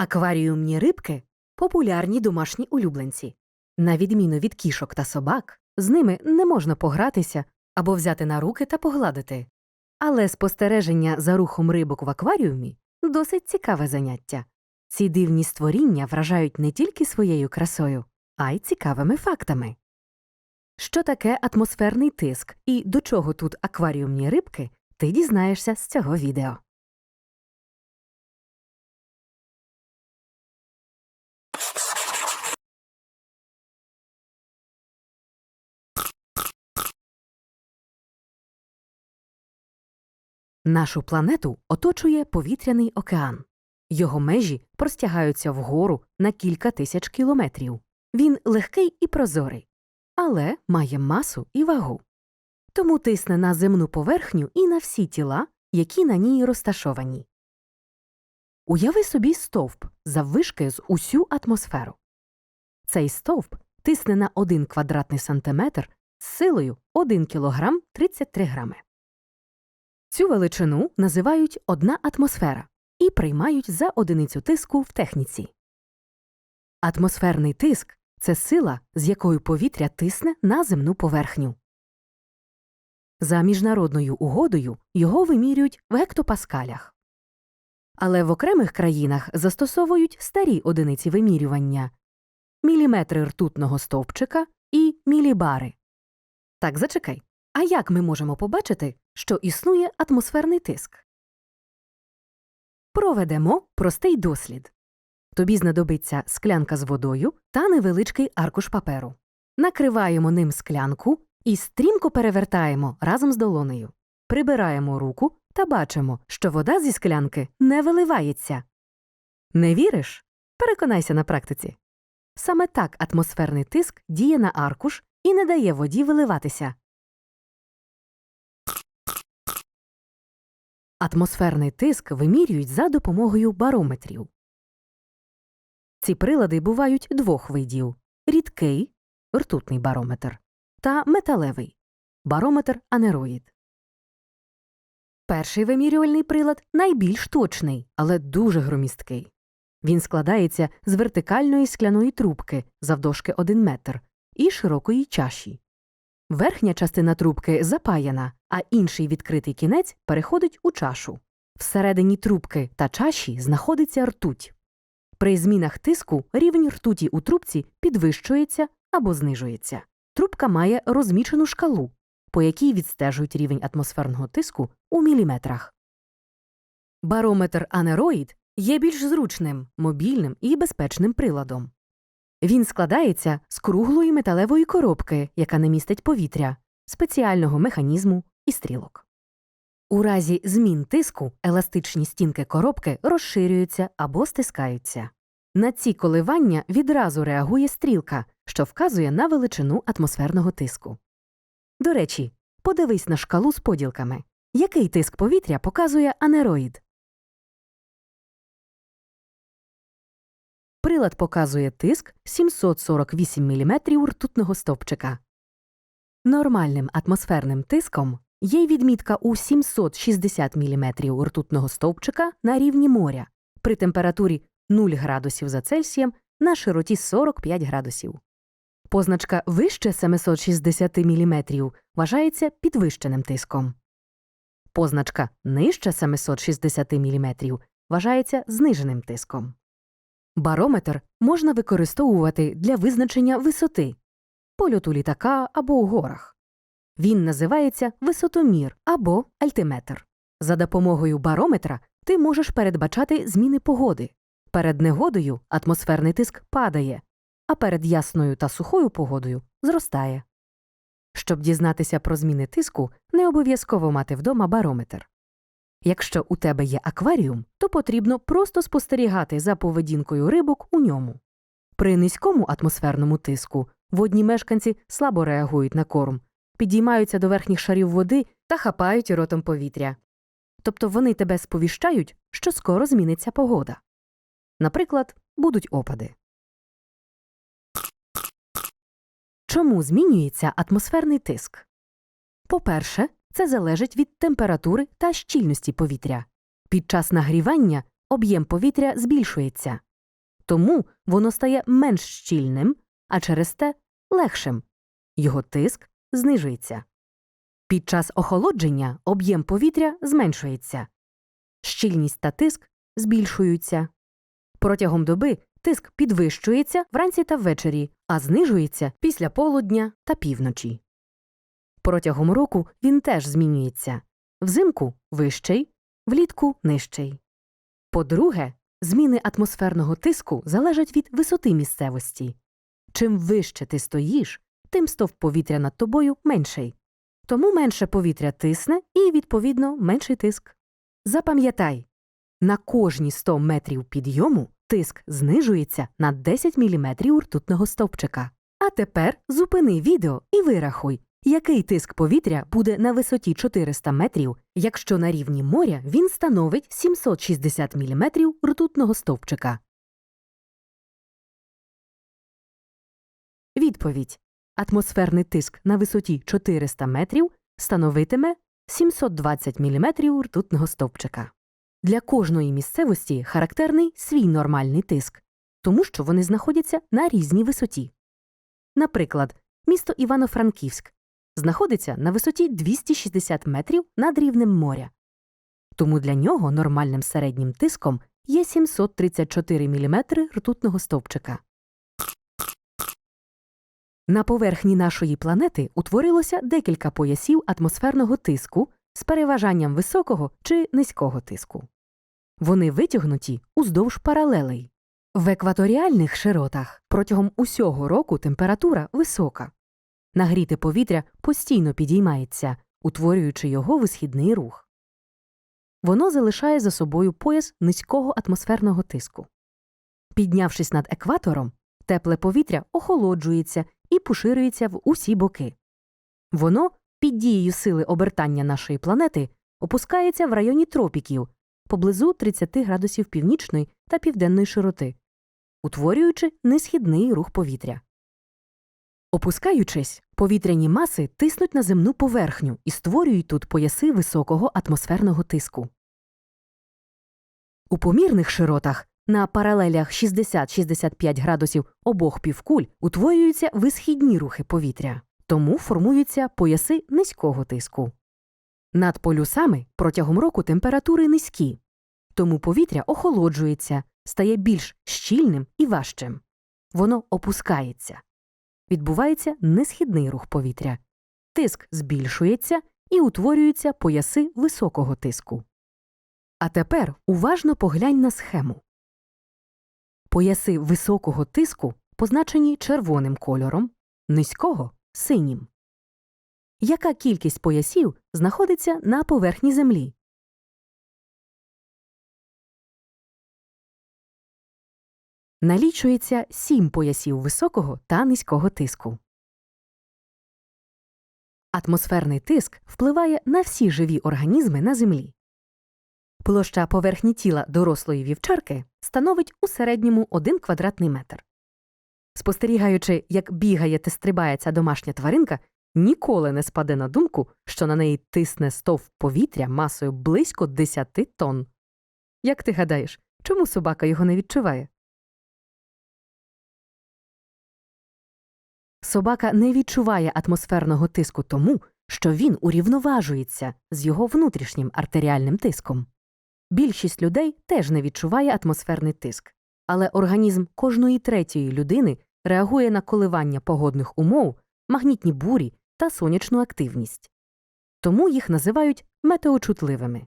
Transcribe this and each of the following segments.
Акваріумні рибки популярні домашні улюбленці. На відміну від кішок та собак, з ними не можна погратися або взяти на руки та погладити. Але спостереження за рухом рибок в акваріумі досить цікаве заняття. Ці дивні створіння вражають не тільки своєю красою, а й цікавими фактами. Що таке атмосферний тиск і до чого тут акваріумні рибки, ти дізнаєшся з цього відео. Нашу планету оточує повітряний океан. Його межі простягаються вгору на кілька тисяч кілометрів. Він легкий і прозорий, але має масу і вагу. Тому тисне на земну поверхню і на всі тіла, які на ній розташовані. Уяви собі стовп заввишки з усю атмосферу. Цей стовп тисне на 1 квадратний сантиметр з силою 1 кілограм 33 грами. Цю величину називають одна атмосфера і приймають за одиницю тиску в техніці. Атмосферний тиск це сила, з якою повітря тисне на земну поверхню. За міжнародною угодою його вимірюють в гектопаскалях. Але в окремих країнах застосовують старі одиниці вимірювання міліметри ртутного стовпчика і мілібари. Так, зачекай. А як ми можемо побачити, що існує атмосферний тиск? Проведемо простий дослід. Тобі знадобиться склянка з водою та невеличкий аркуш паперу. Накриваємо ним склянку і стрімко перевертаємо разом з долонею. Прибираємо руку та бачимо, що вода зі склянки не виливається. Не віриш? Переконайся на практиці. Саме так атмосферний тиск діє на аркуш і не дає воді виливатися. Атмосферний тиск вимірюють за допомогою барометрів. Ці прилади бувають двох видів рідкий ртутний барометр та металевий барометр анероїд. Перший вимірювальний прилад найбільш точний, але дуже громісткий. Він складається з вертикальної скляної трубки завдовжки 1 метр і широкої чаші. Верхня частина трубки запаяна, а інший відкритий кінець переходить у чашу. Всередині трубки та чаші знаходиться ртуть. При змінах тиску рівень ртуті у трубці підвищується або знижується. Трубка має розмічену шкалу, по якій відстежують рівень атмосферного тиску у міліметрах. Барометр анероїд є більш зручним, мобільним і безпечним приладом. Він складається з круглої металевої коробки, яка не містить повітря, спеціального механізму і стрілок. У разі змін тиску еластичні стінки коробки розширюються або стискаються. На ці коливання відразу реагує стрілка, що вказує на величину атмосферного тиску. До речі, подивись на шкалу з поділками. Який тиск повітря показує анероїд? Прилад показує тиск 748 мм ртутного стовпчика. Нормальним атмосферним тиском є й відмітка у 760 мм ртутного стовпчика на рівні моря при температурі 0 градусів за Цельсієм на широті 45 градусів. Позначка вище 760 мм вважається підвищеним тиском. Позначка нижче 760 мм вважається зниженим тиском. Барометр можна використовувати для визначення висоти польоту літака або у горах. Він називається висотомір або альтиметр. За допомогою барометра ти можеш передбачати зміни погоди. Перед негодою атмосферний тиск падає, а перед ясною та сухою погодою зростає. Щоб дізнатися про зміни тиску, не обов'язково мати вдома барометр. Якщо у тебе є акваріум, то потрібно просто спостерігати за поведінкою рибок у ньому. При низькому атмосферному тиску водні мешканці слабо реагують на корм, підіймаються до верхніх шарів води та хапають ротом повітря. Тобто вони тебе сповіщають, що скоро зміниться погода. Наприклад, будуть опади. Чому змінюється атмосферний тиск? По-перше, це залежить від температури та щільності повітря. Під час нагрівання об'єм повітря збільшується, Тому воно стає менш щільним, а через те легшим. Його тиск знижується. Під час охолодження об'єм повітря зменшується, щільність та тиск збільшуються. Протягом доби тиск підвищується вранці та ввечері, а знижується після полудня та півночі. Протягом року він теж змінюється взимку вищий, влітку нижчий. По-друге, зміни атмосферного тиску залежать від висоти місцевості. Чим вище ти стоїш, тим стовп повітря над тобою менший. Тому менше повітря тисне і, відповідно, менший тиск. Запам'ятай, на кожні 100 метрів підйому тиск знижується на 10 мм ртутного стовпчика. А тепер зупини відео і вирахуй, який тиск повітря буде на висоті 400 метрів, якщо на рівні моря він становить 760 мм ртутного стовпчика. Відповідь. Атмосферний тиск на висоті 400 метрів становитиме 720 мм ртутного стовпчика. Для кожної місцевості характерний свій нормальний тиск, тому що вони знаходяться на різній висоті. Наприклад, місто Івано-Франківськ знаходиться на висоті 260 метрів над рівнем моря. Тому для нього нормальним середнім тиском є 734 мм ртутного стовпчика. На поверхні нашої планети утворилося декілька поясів атмосферного тиску з переважанням високого чи низького тиску. Вони витягнуті уздовж паралелей. В екваторіальних широтах протягом усього року температура висока. Нагріте повітря постійно підіймається, утворюючи його висхідний рух. Воно залишає за собою пояс низького атмосферного тиску. Піднявшись над екватором, тепле повітря охолоджується і поширюється в усі боки. Воно під дією сили обертання нашої планети опускається в районі тропіків поблизу 30 градусів північної та південної широти, утворюючи несхідний рух повітря. Опускаючись, повітряні маси тиснуть на земну поверхню і створюють тут пояси високого атмосферного тиску. У помірних широтах на паралелях 60-65 градусів обох півкуль утворюються висхідні рухи повітря, тому формуються пояси низького тиску. Над полюсами протягом року температури низькі, тому повітря охолоджується, стає більш щільним і важчим. Воно опускається. Відбувається несхідний рух повітря. Тиск збільшується і утворюються пояси високого тиску. А тепер уважно поглянь на схему. Пояси високого тиску позначені червоним кольором, низького синім. Яка кількість поясів знаходиться на поверхні Землі? Налічується сім поясів високого та низького тиску. Атмосферний тиск впливає на всі живі організми на Землі. Площа поверхні тіла дорослої вівчарки становить у середньому 1 квадратний метр. Спостерігаючи, як бігає та стрибає ця домашня тваринка, ніколи не спаде на думку, що на неї тисне стовп повітря масою близько 10 тонн. Як ти гадаєш, чому собака його не відчуває? Собака не відчуває атмосферного тиску тому, що він урівноважується з його внутрішнім артеріальним тиском. Більшість людей теж не відчуває атмосферний тиск, але організм кожної третьої людини реагує на коливання погодних умов, магнітні бурі та сонячну активність. Тому їх називають метеочутливими.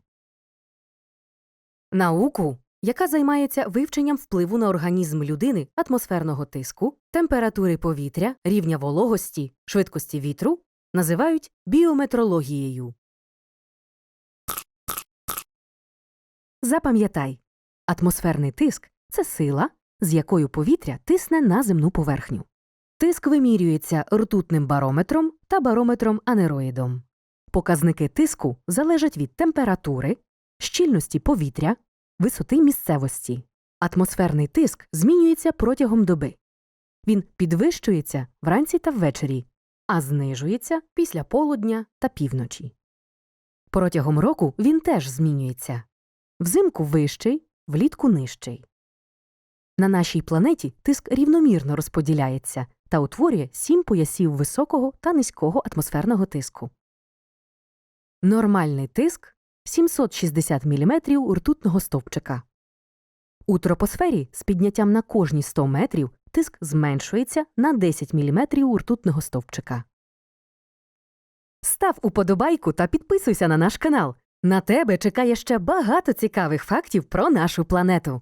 Науку, яка займається вивченням впливу на організм людини атмосферного тиску, температури повітря, рівня вологості, швидкості вітру, називають біометрологією. Запам'ятай, атмосферний тиск це сила, з якою повітря тисне на земну поверхню. Тиск вимірюється ртутним барометром та барометром анероїдом. Показники тиску залежать від температури, щільності повітря, висоти місцевості. Атмосферний тиск змінюється протягом доби. Він підвищується вранці та ввечері, а знижується після полудня та півночі. Протягом року він теж змінюється взимку вищий, влітку нижчий. На нашій планеті тиск рівномірно розподіляється та утворює сім поясів високого та низького атмосферного тиску. Нормальний тиск 760 мм ртутного стовпчика. У тропосфері з підняттям на кожні 100 метрів тиск зменшується на 10 мм ртутного стовпчика. Став уподобайку та підписуйся на наш канал. На тебе чекає ще багато цікавих фактів про нашу планету.